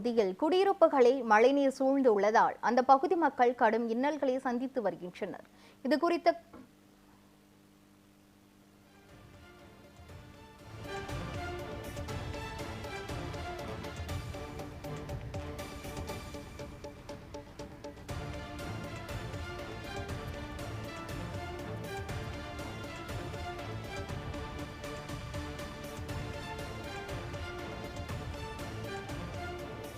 பகுதியில் குடியிருப்புகளில் மழைநீர் சூழ்ந்து உள்ளதால் அந்த பகுதி மக்கள் கடும் இன்னல்களை சந்தித்து வருகின்றனர். இது குறித்த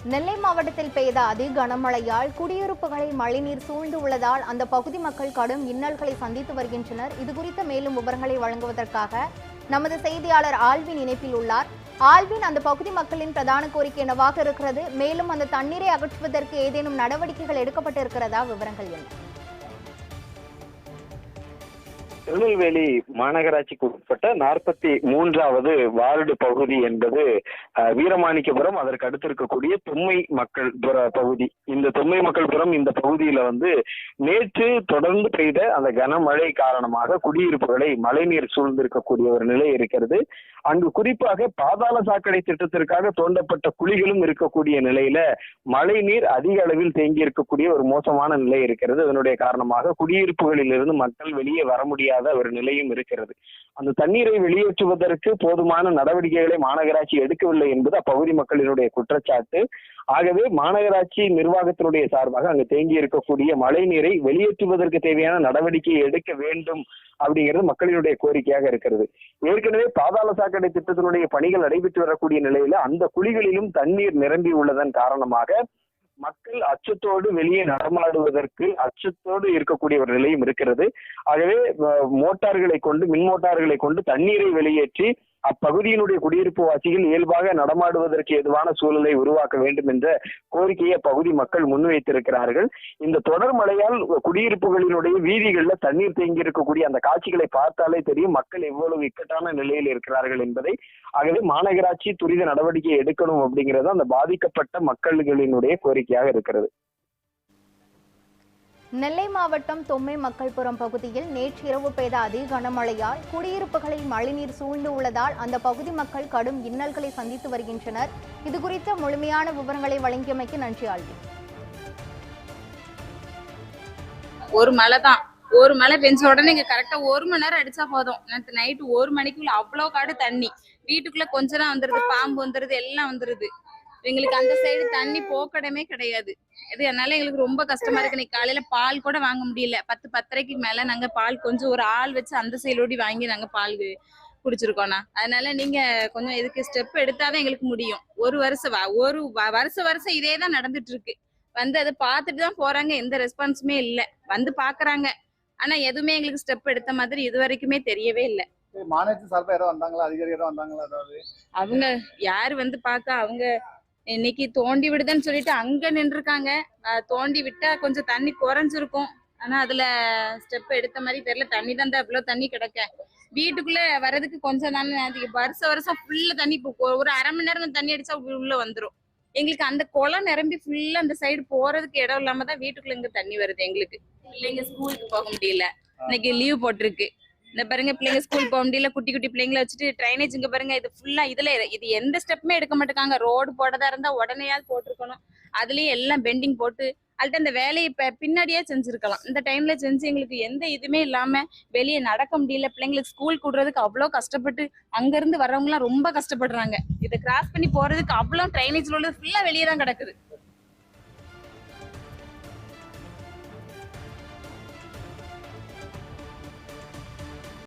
நெல்லை மாவட்டத்தில் பெய்த அதி கனமழையால் குடியிருப்புகளில் மழைநீர் சூழ்ந்து உள்ளதால் அந்த பகுதி மக்கள் கடும் இன்னல்களை சந்தித்து வருகின்றனர். இது குறித்த மேலும் விவரங்களை வழங்குவதற்காக நமது செய்தியாளர் ஆல்வின் இணைப்பில் உள்ளார். ஆல்வின் அந்த பகுதி மக்களின் பிரதான கோரிக்கை என்னவாக இருக்கிறது? மேலும் அந்த தண்ணீரை அகற்றுவதற்கு ஏதேனும் நடவடிக்கைகள் எடுக்கப்பட்டிருக்கிறதா? விவரங்கள் என்ன? திருநெல்வேலி மாநகராட்சிக்கு உட்பட்ட நாற்பத்தி மூன்றாவது வார்டு பகுதி என்பது வீரமாணிக்கபுரம் அதற்கு அடுத்து இருக்கக்கூடிய தொம்மை மக்கள் புற பகுதி. இந்த தொம்மை மக்கள் புறம் இந்த பகுதியில வந்து நேற்று தொடர்ந்து பெய்த அந்த கனமழை காரணமாக குடியிருப்புகளை மழைநீர் சூழ்ந்திருக்கக்கூடிய ஒரு நிலை இருக்கிறது. அங்கு குறிப்பாக பாதாள சாக்கடை திட்டத்திற்காக தோண்டப்பட்ட குழிகளும் இருக்கக்கூடிய நிலையில மழைநீர் அதிக அளவில் தேங்கி இருக்கக்கூடிய ஒரு மோசமான நிலை இருக்கிறது. அதனுடைய காரணமாக குடியிருப்புகளில் இருந்து மக்கள் வெளியே வர முடியாத. முடியாத ஒரு நிலையும் இருக்கிறது. அந்த தண்ணீரை வெளியேற்றுவதற்கு போதுமான நடவடிக்கைகளை மாநகராட்சி எடுக்கவில்லை என்பது அப்பகுதி மக்களினுடைய குற்றச்சாட்டு. ஆகவே மாநகராட்சி நிர்வாகத்தினுடைய சார்பாக அங்கு தேங்கி இருக்கக்கூடிய மழை நீரை வெளியேற்றுவதற்கு தேவையான நடவடிக்கையை எடுக்க வேண்டும் அப்படிங்கிறது மக்களினுடைய கோரிக்கையாக இருக்கிறது. ஏற்கனவே பாதாள சாக்கடை திட்டத்தினுடைய பணிகள் நடைபெற்று வரக்கூடிய நிலையில அந்த குழிகளிலும் தண்ணீர் நிரம்பி உள்ளதன் காரணமாக மக்கள் அச்சத்தோடு வெளியே நடமாடுவதற்கு அச்சத்தோடு இருக்கக்கூடிய ஒரு நிலையும் இருக்கிறது. ஆகவே மோட்டார்களை கொண்டு மின் மோட்டார்களை கொண்டு தண்ணீரை வெளியேற்றி அப்பகுதியினுடைய குடியிருப்பு வாசிகள் இயல்பாக நடமாடுவதற்கு ஏதுவான சூழலை உருவாக்க வேண்டும் என்ற கோரிக்கையை அப்பகுதி மக்கள் முன்வைத்திருக்கிறார்கள். இந்த தொடர் மழையால் குடியிருப்புகளினுடைய வீதிகளில் தண்ணீர் தேங்கி இருக்கக்கூடிய அந்த காட்சிகளை பார்த்தாலே தெரியும் மக்கள் எவ்வளவு இக்கட்டான நிலையில் இருக்கிறார்கள் என்பதை. ஆகவே மாநகராட்சி துரித நடவடிக்கை எடுக்கணும் அப்படிங்கிறது அந்த பாதிக்கப்பட்ட மக்கள்களினுடைய கோரிக்கையாக இருக்கிறது. நெல்லை மாவட்டம் தொம்மை மக்கள்புரம் பகுதியில் நேற்று இரவு பெய்த அதி கனமழையால் குடியிருப்புகளில் மழைநீர் சூழ்ந்து உள்ளதால் அந்த பகுதி மக்கள் கடும் இன்னல்களை சந்தித்து வருகின்றனர். இது குறித்த முழுமையான விவரங்களை வழங்கியமைக்கு நன்றி ஆழ்வி ஒரு மழை தான். ஒரு மழை பெஞ்ச உடனே இங்க கரெக்டா ஒரு மணி நேரம் அடிச்சா போதும். நேற்று நைட்டு ஒரு மணிக்குள்ள அவ்வளோ காடு தண்ணி. வீட்டுக்குள்ள கொஞ்ச நேரம் வந்துருது. பாம்பு வந்துருது எல்லாம் வந்துருது. எங்களுக்கு அந்த சைடு தண்ணி போக்கடமே கிடையாது. இது அதனால எங்களுக்கு ரொம்ப கஷ்டமா இருக்கு. இன்னைக்கு காலையில பால் கூட வாங்க முடியல. பத்து பத்தரைக்கு மேல நாங்க பால் கொஞ்சம் ஒரு ஆள் வச்சு அந்த சைடோடி வாங்கி நாங்க பால் குடிச்சிருக்கோம்ண்ணா அதனால நீங்க கொஞ்சம் இதுக்கு ஸ்டெப் எடுத்தாதான் எங்களுக்கு முடியும். ஒரு வருஷம் ஒரு வ- வருஷம் வருஷம் இதே தான் நடந்துட்டு இருக்கு. வந்து அதை பார்த்துட்டு தான் போறாங்க. எந்த ரெஸ்பான்ஸுமே இல்லை. வந்து பாக்குறாங்க ஆனா எதுவுமே எங்களுக்கு ஸ்டெப் எடுத்த மாதிரி இது வரைக்குமே தெரியவே இல்லை. மாநிலத்து சார்பா யாரோ வந்தாங்களா? அதிகாரி யாரோ வந்தாங்களா? அதாவது அவங்க யார் வந்து பார்த்தா அவங்க இன்னைக்கு தோண்டி விடுதுன்னு சொல்லிட்டு அங்க நின்றுருக்காங்க. தோண்டி விட்டா கொஞ்சம் தண்ணி குறைஞ்சிருக்கும். ஆனா அதுல ஸ்டெப் எடுத்த மாதிரி தெரியல. தண்ணி தான் இவ்வளவு தண்ணி கிடக்க. வீட்டுக்குள்ள வர்றதுக்கு கொஞ்சம் நேரத்துக்கு வருஷம் வருஷம் ஃபுல்லா தண்ணி ஒரு- ஒரு அரை மணி நேரம் தண்ணி அடிச்சா உள்ள வந்துரும். எங்களுக்கு அந்த குளம் நிரம்பி ஃபுல்லா அந்த சைடு போறதுக்கு இடம் இல்லாம தான் வீட்டுக்குள்ள இங்க தண்ணி வருது எங்களுக்கு. பிள்ளைங்க ஸ்கூலுக்கு போக முடியல. இன்னைக்கு லீவ் போட்டிருக்கு. இந்த பாருங்க பிள்ளைங்க ஸ்கூல் போக முடியல குட்டி குட்டி பிள்ளைங்களை வச்சுட்டு ட்ரைனேஜ் இங்க பாருங்க இது ஃபுல்லா இதுல இது எந்த ஸ்டெப்புமே எடுக்க மாட்டேங்காங்க ரோடு போடதா இருந்தா உடனேயாவது போட்டிருக்கணும். அதுலயும் எல்லாம் பெண்டிங் போட்டு அதுட்டு அந்த வேலையை இப்போ பின்னாடியே செஞ்சிருக்கலாம். இந்த டைம்ல செஞ்சு எங்களுக்கு எந்த இதுவுமே இல்லாம வெளியே நடக்க முடியல. பிள்ளைங்களுக்கு ஸ்கூல் கூடுறதுக்கு அவ்வளோ கஷ்டப்பட்டு அங்க இருந்து வர்றவங்க எல்லாம் ரொம்ப கஷ்டப்படுறாங்க. இதை கிராஸ் பண்ணி போறதுக்கு அவ்வளோ ட்ரைனேஜ்ல உள்ளது ஃபுல்லா வெளியே தான் கிடக்குது.